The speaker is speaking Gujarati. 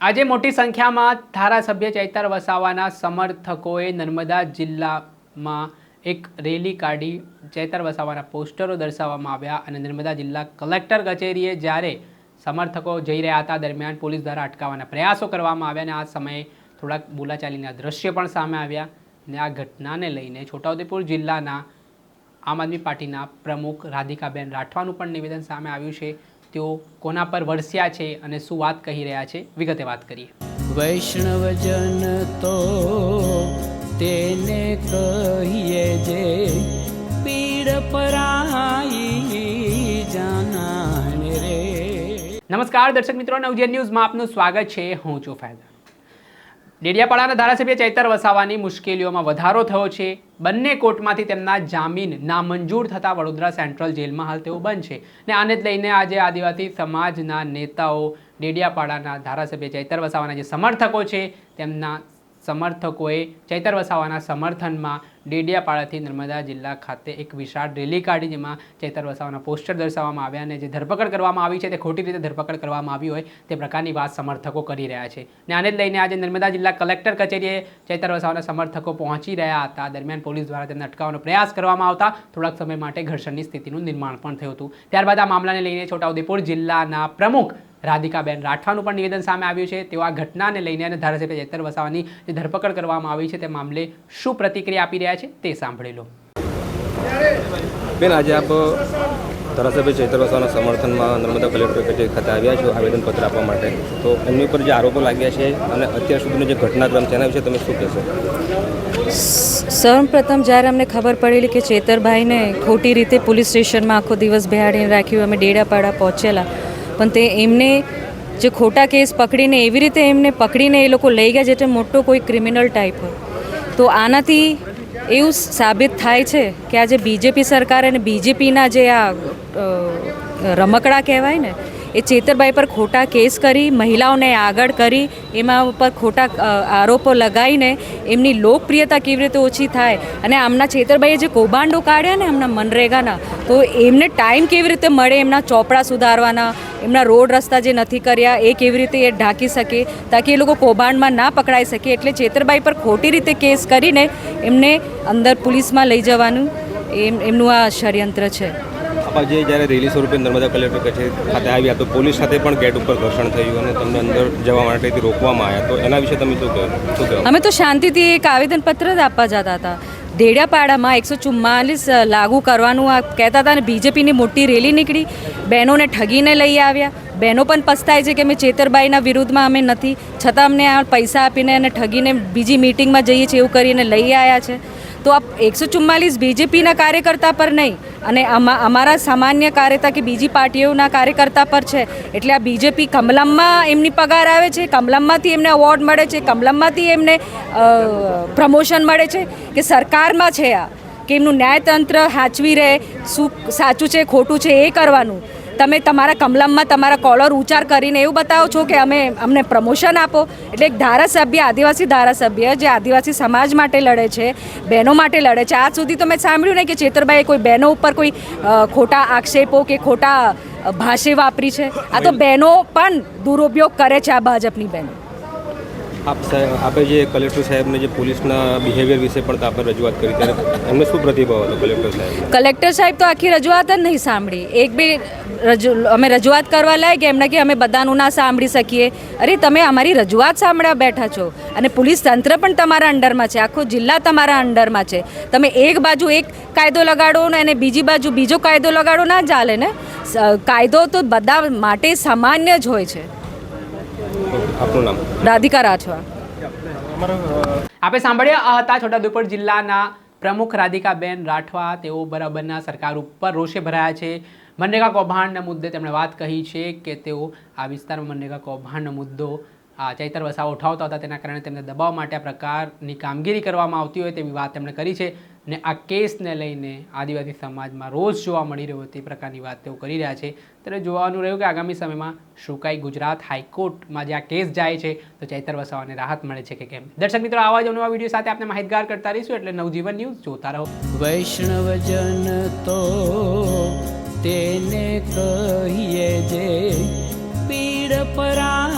આજે મોટી સંખ્યામાં ધારાસભ્ય ચૈતર વસાવાના સમર્થકોએ નર્મદા જિલ્લામાં એક રેલી કાઢી. ચૈતર વસાવાના પોસ્ટરો દર્શાવવામાં આવ્યા અને નર્મદા જિલ્લા કલેક્ટર કચેરીએ જ્યારે સમર્થકો જઈ રહ્યા હતા દરમિયાન પોલીસ દ્વારા અટકાવવાના પ્રયાસો કરવામાં આવ્યા અને આ સમયે થોડાક બોલાચાલીના દ્રશ્ય પણ સામે આવ્યા અને આ ઘટનાને લઈને છોટાઉદેપુર જિલ્લાના આમ આદમી પાર્ટીના પ્રમુખ રાધિકાબેન રાઠવાનું પણ નિવેદન સામે આવ્યું છે. તેઓ કોના પર વરસ્યા છે અને શું વાત કહી રહ્યા છે વિગતે વાત કરીએ. વૈષ્ણવજન તો તેને કહીએ જે પીડ પરાઈ જાનાને રે. નમસ્કાર દર્શક મિત્રો નવજીવન ન્યૂઝમાં આપનું સ્વાગત છે. હું છું ફાયદા ડેડિયાપાડાના ધારાસભ્ય ચૈતર વસાવાની મુશ્કેલીઓમાં વધારો થયો છે. બંને કોર્ટમાંથી તેમના જામીન નામંજૂર થતા વડોદરા સેન્ટ્રલ જેલમાં હાલ તેઓ બંધ છે. ને આને જ લઈને આજે આદિવાસી સમાજના નેતાઓ ડેડિયાપાડાના ધારાસભ્ય ચૈતર વસાવાના જે સમર્થકો છે, તેમના સમર્થકોએ ચૈતર વસાવાના સમર્થનમાં ડેડિયાપાડાથી નર્મદા જિલ્લા ખાતે એક વિશાળ રેલી કાઢી જેમાં ચેતર વસાવાના પોસ્ટર દર્શાવવામાં આવ્યા અને જે ધરપકડ કરવામાં આવી છે તે ખોટી રીતે ધરપકડ કરવામાં આવી હોય તે પ્રકારની વાત સમર્થકો કરી રહ્યા છે. ને આને જ લઈને આજે નર્મદા જિલ્લા કલેક્ટર કચેરીએ ચેતર વસાવાના સમર્થકો પહોંચી રહ્યા હતા. દરમિયાન પોલીસ દ્વારા તેમને અટકાવવાનો પ્રયાસ કરવામાં આવતા થોડાક સમય માટે ઘર્ષણની સ્થિતિનું નિર્માણ પણ થયું હતું. ત્યારબાદ આ મામલાને લઈને છોટાઉદેપુર જિલ્લાના પ્રમુખ રાધિકાબેન રાઠવાનું પણ નિવેદન સામે આવ્યું છે. આ ઘટનાને લઈને અને ધારાસભ્ય ચેતર વસાવાની જે ધરપકડ કરવામાં આવી છે તે મામલે શું પ્રતિક્રિયા આપી રહ્યા છે તે સાંભળી લો. બેન આજે આપ ધારાસભ્ય ચૈતર વસાવાના સમર્થનમાં નર્મદા કલેક્ટર કચેરી ખાતે આવ્યા છો આવેદનપત્ર આપવા માટે. તો એમની ઉપર જે આરોપો લાગ્યા છે અને અત્યાર સુધીનો જે ઘટનાક્રમ છે એના વિશે તમે શું કહેશો? સૌપ્રથમ જ્યારે અમને ખબર પડેલી કે ચેતરભાઈને ખોટી રીતે પોલીસ સ્ટેશનમાં આખો દિવસ બેહાડીને રાખ્યું અમે ડેડાપાડા પહોંચેલા. પણ તે એમને જે ખોટા કેસ પકડીને એવી રીતે એમને પકડીને એ લોકો લઈ ગયા જેટલે મોટો કોઈ ક્રિમિનલ ટાઈપ હોય. તો આનાથી એવું સાબિત થાય છે કે આજે બીજેપી સરકાર અને બીજેપીના જે આ રમકડા કહેવાય ને એ ચેતરભાઈ પર ખોટા કેસ કરી, મહિલાઓને આગળ કરી, એમાં ઉપર ખોટા આરોપો લગાવીને એમની લોકપ્રિયતા કેવી રીતે ઓછી થાય અને આમના ચેતરભાઈએ જે કૌભાંડો કાઢ્યા ને એમના મનરેગાના, તો એમને ટાઈમ કેવી રીતે મળે, એમના ચોપડા સુધારવાના, એમના રોડ રસ્તા જે નથી કર્યા, એ કેવી રીતે એ ઢાંકી શકે, તાકી એ લોકો કૌભાંડમાં ના પકડાઈ શકે, એટલે ચેતરભાઈ પર ખોટી રીતે કેસ કરીને એમને અંદર પોલીસમાં લઈ જવાનું, એમ, એમનું આ ષડયંત્ર છે. આપ જે જ્યારે રેલી સ્વરૂપે નર્મદા કલેક્ટર કચેરી ખાતે આવ્યા તો પોલીસ સાથે પણ ગેટ ઉપર ઘર્ષણ થયું અને તમને અંદર જવા માટેથી રોકવામાં આવ્યા. તો એના વિશે તમે શું કહ્યું શું કહ્યું અમે તો શાંતિથી એક આવેદનપત્ર જ આપવા જતા હતા. ડેડિયાપાડામાં એકસો ચુમ્માલીસ લાગુ કરવાનું આ કહેતા હતા અને બીજેપીની મોટી રેલી નીકળી. બહેનોને ઠગીને લઈ આવ્યા. બહેનો પણ પસ્તાય છે કે અમે ચેતરબાઈના વિરુદ્ધમાં અમે નથી. છતાં અમને આ પૈસા આપીને અને ઠગીને બીજી મિટિંગમાં જઈએ છીએ એવું કરીને લઈ આવ્યા છે. તો આ એકસો ચુમ્માલીસ બીજેપીના કાર્યકર્તા પર નહીં અને અમા અમારા સામાન્ય કાર્યતા કે બીજી પાર્ટીઓના કાર્યકર્તા પર છે. એટલે આ બીજેપી કમલમમાં એમની પગાર આવે છે, કમલમમાંથી એમને અવોર્ડ મળે છે, કમલમમાંથી એમને પ્રમોશન મળે છે કે સરકારમાં છે આ, કે એમનું ન્યાયતંત્ર હાચવી રહે શું સાચું છે, ખોટું છે એ કરવાનું. તમે તમારા કમલમમાં તમારા કોલર ઉચ્ચાર કરીને એવું બતાવો છો કે અમે અમને પ્રમોશન આપો? એટલે એક ધારાસભ્ય આદિવાસી ધારાસભ્ય જે આદિવાસી સમાજ માટે લડે છે બહેનો માટે લડે છે. આજ સુધી તો મેં સાંભળ્યું નહીં કે ચેતરભાઈએ કોઈ બહેનો ઉપર કોઈ ખોટા આક્ષેપો કે ખોટા ભાષે વાપરી છે. આ તો બહેનો પણ દુરુપયોગ કરે છે આ ભાજપની બહેનો. આપ સાહેબ આપે જે કલેક્ટર સાહેબને જે પોલીસના બિહેવિયર વિશે પણ આપણે રજૂઆત કરી ત્યારે એમને શું પ્રતિભાવ હતો કલેક્ટર સાહેબ કલેક્ટર સાહેબ તો આખી રજૂઆત જ નહીં સાંભળી. એક બે રજૂ, અમે રજૂઆત કરવા લાગે એમને કે અમે બધાનું ના સાંભળી શકીએ. અરે, તમે અમારી રજૂઆત સાંભળ્યા બેઠા છો. અને પોલીસ તંત્ર પણ તમારા અંડરમાં છે. આખો જિલ્લા તમારા અંડરમાં છે. તમે એક બાજુ એક કાયદો લગાડો ને અને બીજી બાજુ બીજો કાયદો લગાડો ના ચાલે ને? કાયદો તો બધા માટે સામાન્ય જ હોય છે. આપનું નામ? રાધિકા રાઠવા. આપણે સાંભળ્યા હતા છોટાઉદેપુર જિલ્લાના પ્રમુખ રાધિકાબેન રાઠવા. તેઓ બરાબરના સરકાર ઉપર રોષે ભરાયા છે. મનરેગા કૌભાંડના મુદ્દે તેમણે વાત કહી છે કે તેઓ આ વિસ્તારમાં મનરેગા કૌભાંડનો મુદ્દો આ ચૈતર વસાવો ઉઠાવતા હતા. તેના કારણે તેમને દબાવ માટે આ પ્રકારની કામગીરી કરવામાં આવતી હોય તેવી વાત તેમણે કરી છે. ને આ કેસને લઈને આદિવાસી સમાજમાં રોજ જોવા મળી રહ્યો તે પ્રકારની વાત તેઓ કરી રહ્યા છે. ત્યારે જોવાનું રહ્યું કે આગામી સમયમાં શું કાંઈ ગુજરાત હાઈકોર્ટમાં જે આ કેસ જાય છે, તો ચૈતર વસાવાને રાહત મળે છે કે કેમ? દર્શક મિત્રો, આવા જ નવા વીડિયો સાથે આપણે માહિતગાર કરતા રહીશું એટલે નવજીવન ન્યૂઝ જોતા રહો. વૈષ્ણવજન તો તેને કહીએ જે પીડ પરાઈ